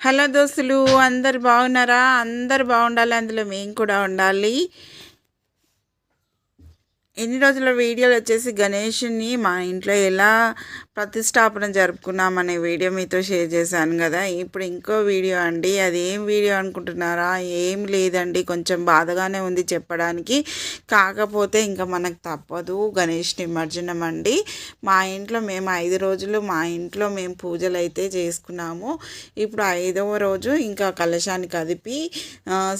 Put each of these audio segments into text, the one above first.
Hello దోస్తులు అందరు బాగున్నారా? అందరు బాగుండాలి అందులో మేము కూడా ఉండాలి. ఎన్ని రోజుల వీడియోలు వచ్చేసి గణేష్ని మా ఇంట్లో ఎలా ప్రతిష్టాపన జరుపుకున్నాం అనే వీడియో మీతో షేర్ చేశాను కదా. ఇప్పుడు ఇంకో వీడియో అండి. అది ఏం వీడియో అనుకుంటున్నారా? ఏం లేదండి. కొంచెం బాధగానే ఉంది చెప్పడానికి. కాకపోతే ఇంకా మనకు తప్పదు గణేష్ నిమజ్జనం అండి. మా ఇంట్లో మేము ఐదు రోజులు మా ఇంట్లో మేము పూజలు అయితే చేసుకున్నాము. ఇప్పుడు ఐదవ రోజు ఇంకా కలశాన్ని కదిపి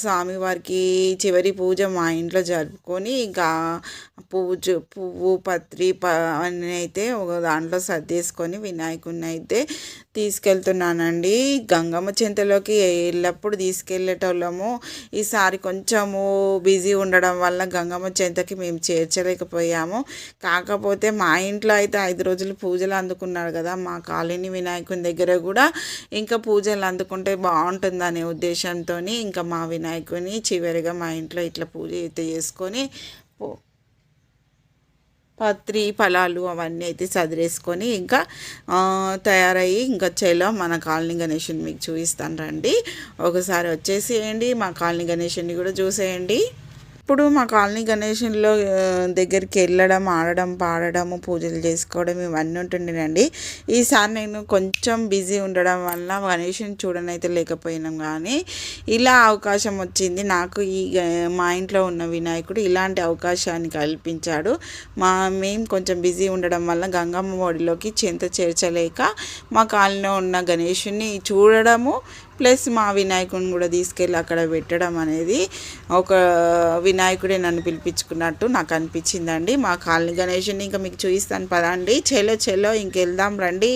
స్వామివారికి చివరి పూజ మా ఇంట్లో జరుపుకొని ఇంకా పూజ పువ్వు పత్రి ప అన్నీ అయితే ఒక దాంట్లో సర్దేసుకొని వినాయకుడిని అయితే తీసుకెళ్తున్నానండి. గంగమ్మ చింతలోకి ఎల్లప్పుడు తీసుకెళ్ళేటోళ్ళము. ఈసారి కొంచెము బిజీ ఉండడం వల్ల గంగమ్మ చింతకి మేము చేర్చలేకపోయాము. కాకపోతే మా ఇంట్లో అయితే ఐదు రోజులు పూజలు అందుకున్నారు కదా మా కాలనీ వినాయకుని దగ్గర కూడా ఇంకా పూజలు అందుకుంటే బాగుంటుందనే ఉద్దేశంతో ఇంకా మా వినాయకుని చివరిగా మా ఇంట్లో ఇట్లా పూజ అయితే చేసుకొని పత్రి ఫలాలు అవన్నీ అయితే చదివేసుకొని ఇంకా తయారయ్యి ఇంకా చేలో మన కాలనీ గణేషుని మీకు చూపిస్తాను రండి. ఒకసారి వచ్చేసేయండి మా కాలనీ గణేషుని కూడా చూసేయండి. ఇప్పుడు మా కాలనీ గణేషన్లో దగ్గరికి వెళ్ళడం ఆడడం పాడడము పూజలు చేసుకోవడం ఇవన్నీ ఉంటుండేనండి. ఈసారి నేను కొంచెం బిజీ ఉండడం వల్ల గణేషుని చూడనైతే లేకపోయినాం కానీ ఇలా అవకాశం వచ్చింది. నాకు ఈ మా ఇంట్లో ఉన్న వినాయకుడు ఇలాంటి అవకాశాన్ని కల్పించాడు. మా మేము కొంచెం బిజీ ఉండడం వల్ల గంగమ్మ ఒడిలోకి చింత చేర్చలేక మా కాలనీలో ఉన్న గణేషుని చూడడము ప్లస్ మా వినాయకుడిని కూడా తీసుకెళ్ళి అక్కడ పెట్టడం అనేది ఒక వినాయకుడే నన్ను పిలిపించుకున్నట్టు నాకు అనిపించిందండి. మా కాలనీ గణేషుని ఇంకా మీకు చూపిస్తాను పదండి. చెలో చెలో ఇంకెళ్దాం రండి.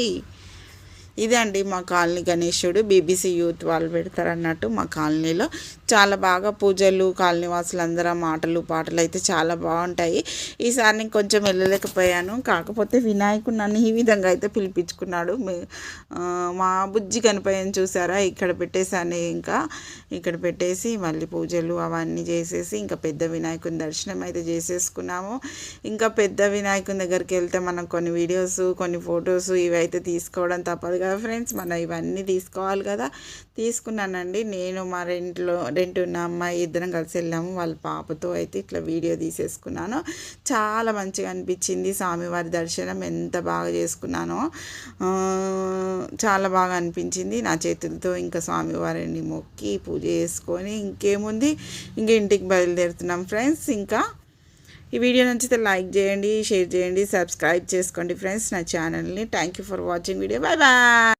ఇదే అండి మా కాలనీ గణేశుడు బీబీసీ యూత్ వాళ్ళు పెడతారు అన్నట్టు మా కాలనీలో. చాలా బాగా పూజలు కాలనీ వాసులు అందరం మాటలు పాటలు అయితే చాలా బాగుంటాయి. ఈసారి నేను కొంచెం వెళ్ళలేకపోయాను. కాకపోతే వినాయకుడు నన్ను ఈ విధంగా అయితే పిలిపించుకున్నాడు. మా బుజ్జి కనిపోయాను చూసారా? ఇక్కడ పెట్టేశాను ఇంకా. ఇక్కడ పెట్టేసి మళ్ళీ పూజలు అవన్నీ చేసేసి ఇంకా పెద్ద వినాయకుని దర్శనం అయితే చేసేసుకున్నాము. ఇంకా పెద్ద వినాయకుని దగ్గరికి వెళ్తే మనం కొన్ని వీడియోస్ కొన్ని ఫొటోస్ ఇవి అయితే తీసుకోవడం తప్పదు కదా ఫ్రెండ్స్? మనం ఇవన్నీ తీసుకోవాలి కదా. తీసుకున్నానండి. నేను మా రెంట్లో రెంట్ ఉన్న అమ్మాయి ఇద్దరం కలిసి వెళ్ళాము. వాళ్ళ పాపతో అయితే ఇట్లా వీడియో తీసేసుకున్నాను. చాలా మంచిగా అనిపించింది స్వామివారి దర్శనం. ఎంత బాగా చేసుకున్నానో చాలా బాగా అనిపించింది. నా చేతులతో ఇంకా స్వామివారిని మొక్కి పూజ చేసుకొని ఇంకేముంది? ఇంక ఇంటికి బయలుదేరుతున్నాం ఫ్రెండ్స్. ఇంకా ఈ వీడియో నచ్చితే లైక్ చేయండి షేర్ చేయండి సబ్స్క్రైబ్ చేసుకోండి ఫ్రెండ్స్. నా ఛానల్ని. Thank you for watching video. Bye bye